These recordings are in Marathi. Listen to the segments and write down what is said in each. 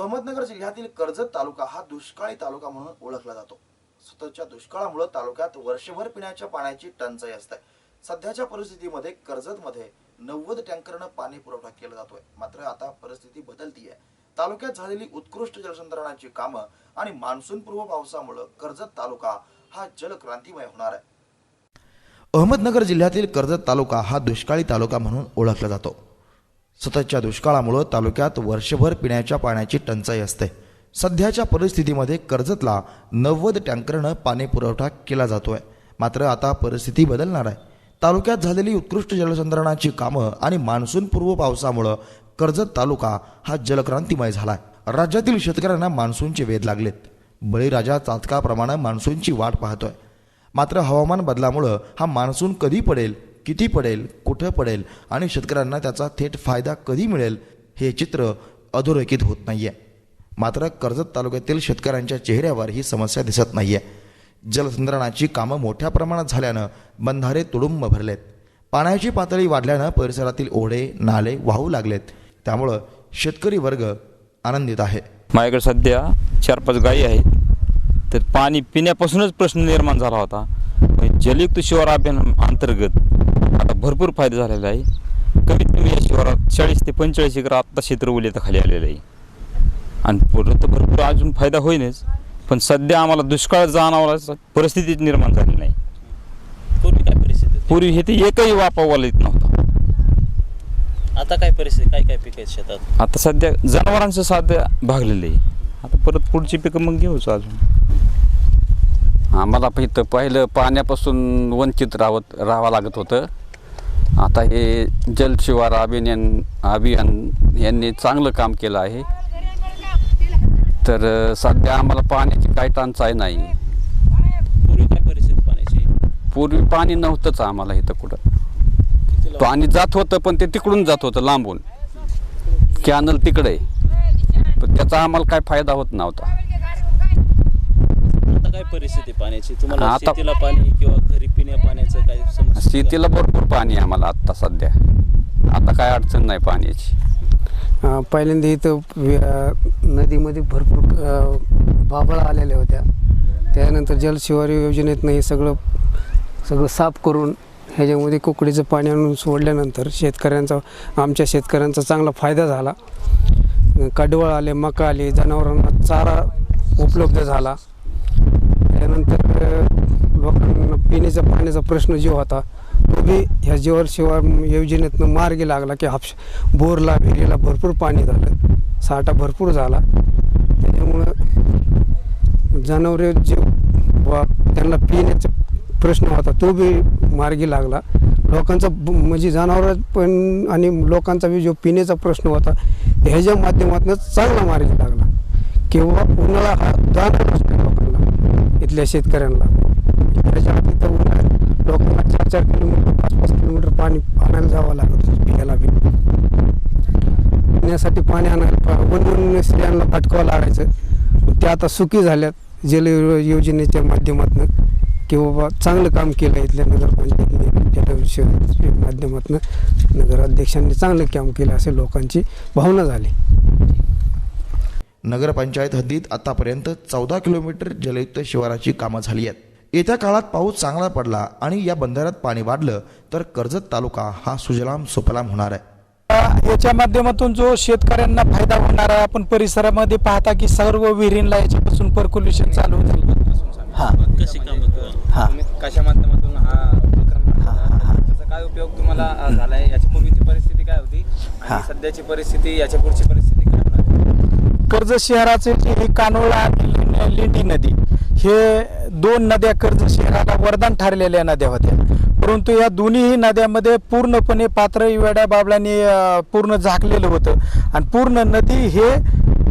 अहमदनगर जिल्ह्यातील कर्जत तालुका हा दुष्काळी तालुका म्हणून ओळखला जातो. सततच्या दुष्काळामुळे तालुक्यात वर्षभर पिण्याच्या पाण्याची टंचाई असते. सध्याच्या परिस्थितीमध्ये कर्जतमध्ये नव्वद टँकरनं पाणी पुरवठा केला जातोय. मात्र आता परिस्थिती बदलती आहे तालुक्यात झालेली उत्कृष्ट जलसंधारणाची कामं आणि मान्सूनपूर्व पावसामुळे कर्जत तालुका हा जलक्रांतीमय होणार आहे. अहमदनगर जिल्ह्यातील कर्जत तालुका हा दुष्काळी तालुका म्हणून ओळखला जातो. सततच्या दुष्काळामुळं तालुक्यात वर्षभर पिण्याच्या पाण्याची टंचाई असते. सध्याच्या परिस्थितीमध्ये कर्जतला नव्वद टँकरनं पाणी पुरवठा केला जातोय. मात्र आता परिस्थिती बदलणार आहे. तालुक्यात झालेली उत्कृष्ट जलसंधारणाची कामं आणि मान्सून पूर्व पावसामुळं कर्जत तालुका हा जलक्रांतीमय झालाय. राज्यातील शेतकऱ्यांना मान्सूनचे वेध लागलेत. बळीराजा चातकाप्रमाणे मान्सूनची वाट पाहतोय. मात्र हवामान बदलामुळं हा मान्सून कधी पडेल किती पडेल कुठं पडेल आणि शेतकऱ्यांना त्याचा थेट फायदा कधी मिळेल हे चित्र अधोरेखित होत नाही आहे मात्र कर्जत तालुक्यातील शेतकऱ्यांच्या चेहऱ्यावर ही समस्या दिसत नाही आहे जलसंधारणाची कामं मोठ्या प्रमाणात झाल्यानं बंधारे तुडुंब भरलेत. पाण्याची पातळी वाढल्यानं परिसरातील ओढे नाले वाहू लागलेत. त्यामुळं शेतकरी वर्ग आनंदित आहे. माझ्याकडे सध्या चार पाच गायी आहेत. तर पाणी पिण्यापासूनच प्रश्न निर्माण झाला होता. पण जलयुक्त शिवार अभियान अंतर्गत आता भरपूर फायदा झालेला आहे. कमीत कमी या शिवारात चाळीस ते पंचेचाळीस एकर आत्ता क्षेत्र उले खाली आलेलं आहे. आणि पुढं तर भरपूर अजून फायदा होईनच पण सध्या आम्हाला दुष्काळ जाणवला परिस्थिती निर्माण झाली नाही. पूर्वी काय परिस्थिती? पूर्वी हे ते एकही वापावाला येत नव्हता. आता काय परिस्थिती? काय काय पिक आहेत शेतात? आता सध्या जनावरांचं साध्या भागलेलं आहे. आता परत पुढची पिकं मग घेऊच अजून. आम्हाला इथं पहिलं पाण्यापासून वंचित राहत राहावं लागत होतं. आता हे जलशिवार अभियान अभियान यांनी चांगलं काम केलं आहे. तर सध्या आम्हाला पाण्याची काही टंचाई नाही. पूर्वी काय परिस्थिती पाण्याची? पूर्वी पाणी नव्हतंच आम्हाला इथं कुठं. पाणी जात होतं पण ते तिकडून जात होतं लांबून. कॅनल तिकडे. पण त्याचा आम्हाला काय फायदा होत नव्हता. आता काय परिस्थिती पाण्याची? तुम्हाला आता- शेतीला पाणी किंवा घरी पिण्या पाण्याचं काय समस्या शेतीला भरपूर पाणी आहे आम्हाला आत्ता सध्या. आता काय अडचण नाही पाण्याची. अं, पहिल्यांदा इथं वि- अं, नदीमध्ये भरपूर अं, बाबळा आलेल्या होत्या. त्यानंतर जलशिवारी योजनेतनं हे सगळं सगळं साफ करून ह्याच्यामध्ये कुकडीचं पाणी आणून सोडल्यानंतर शेतकऱ्यांचा आमच्या शेतकऱ्यांचा चांगला फायदा झाला. कडवळ आले मका आले जनावरांना चारा उपलब्ध झाला. त्यानंतर लोकांना पिण्याच्या पाण्याचा प्रश्न जो होता तो बी ह्या जीवर शिवार योजनेतनं मार्गी लागला की हापश बोरला विहिरीला भरपूर पाणी झालं साठा भरपूर झाला. त्याच्यामुळं जनावरे जे त्यांना पिण्याचा प्रश्न होता तो बी मार्गी लागला. लोकांचा म्हणजे जनावर पण आणि लोकांचा बी जो पिण्याचा प्रश्न होता ह्याच्या माध्यमातून चांगला मार्गी लागला. किंवा उन्हाळा हा जाणवलाच नाही लोकांना इथल्या शेतकऱ्यांना. ह्याच्या तर उन्हाळ्यात लोकांना चार चार किलोमीटर पाच पाच किलोमीटर पाणी आणायला जावं लागत होतं पियाला बी. पिण्यासाठी पाणी आणायला वन वन स्त्रियांना भटकावं लागायचं. ते आता सुखी झाल्यात जल योजनेच्या माध्यमातून की बाबा चांगलं काम केलं इथल्या नगरपंचायतीने माध्यमातून. नगराध्यक्षांनी चांगलं काम केलं असे लोकांची भावना झाली. नगरपंचायत हद्दीत आतापर्यंत चौदा किलोमीटर जलयुक्त शिवाराची कामं झाली आहेत. येत्या काळात पाऊस चांगला पडला आणि या बंधाऱ्यात पाणी वाढलं तर कर्जत तालुका हा सुजलाम सुफलाम होणार आहे. याच्या माध्यमातून जो शेतकऱ्यांना फायदा होणार आहे आपण परिसरामध्ये पाहता की सर्व विहिरींना याच्यापासून पर्क्युलेशन चालू झालं हा. कशी कामं किंवा हा. तुम्ही कशा माध्यमातून हा उपक्रम? त्याचा काय उपयोग तुम्हाला झालाय? याच्या पूर्वीची परिस्थिती काय होती? हा. आणि सध्याची परिस्थिती याच्या पुढची परिस्थिती काय? कर्जत शहराचे जे कानोळा आणि लिंडी नदी हे दोन नद्या कर्ज शहराला वरदान ठरलेल्या नद्या होत्या. परंतु या दोन्हीही नद्यामध्ये पूर्णपणे पात्र वेड्या बाबळांनी पूर्ण झाकलेलं होतं. आणि पूर्ण नदी हे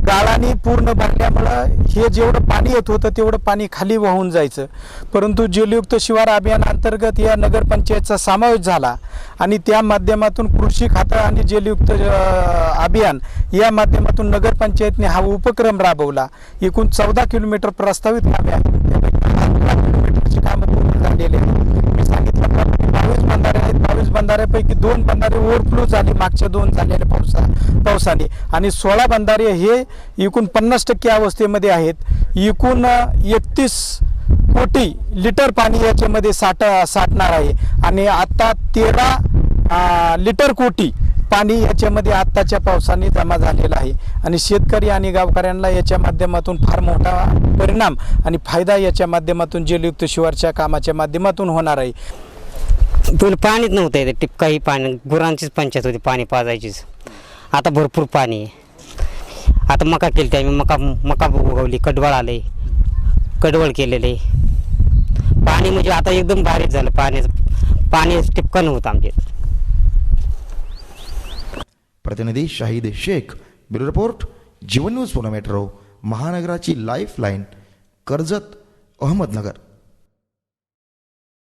गाळाने पूर्ण भरल्यामुळं हे जेवढं पाणी येत होतं तेवढं पाणी खाली वाहून जायचं. परंतु जलयुक्त शिवार अभियान अंतर्गत या नगरपंचायतचा समावेश झाला. आणि त्या माध्यमातून कृषी खातं आणि जलयुक्त अभियान या माध्यमातून नगरपंचायतने हा उपक्रम राबवला. एकूण चौदा किलोमीटर प्रस्तावित कामे आहेत त्यापैकी दहा किलोमीटरची कामं पूर्ण झालेले आहेत. मी सांगितल्याप्रमाणे बावीस बंधारे आहेत. बावीस बंधाऱ्यापैकी दोन बंधारे ओव्हरफ्लो झाले. मागच्या दोन झालेल्या पावसा पावसाने. आणि सोळा बंधारे हे एकूण पन्नास टक्के अवस्थेमध्ये आहेत. एकूण एकतीस कोटी लिटर पाणी याच्यामध्ये साठ साठणार आहे. आणि आता तेरा लिटर कोटी पाणी याच्यामध्ये आत्ताच्या पावसाने जमा झालेलं आहे. आणि शेतकरी आणि गावकऱ्यांना याच्या माध्यमातून फार मोठा परिणाम आणि फायदा याच्या माध्यमातून जलयुक्त शिवारच्या कामाच्या माध्यमातून होणार आहे. पण पाणीच नव्हतं येते टिपकाही पाणी गुरांचीच पंचायत होती पाणी पाजायचीच. आता भरपूर पाणी. आहे आता मका केली आम्ही मका मका उगवली कडवळ आले. कडवळ केलेले. पाणी म्हणजे आता एकदम भारीच झालं. पाण्याचं पाणी टिपका नव्हतं आमचे प्रतिनिधी Shahid Shaikh bureau report Jeevan news Pune metro महानगराची life line Karjat Ahmednagar.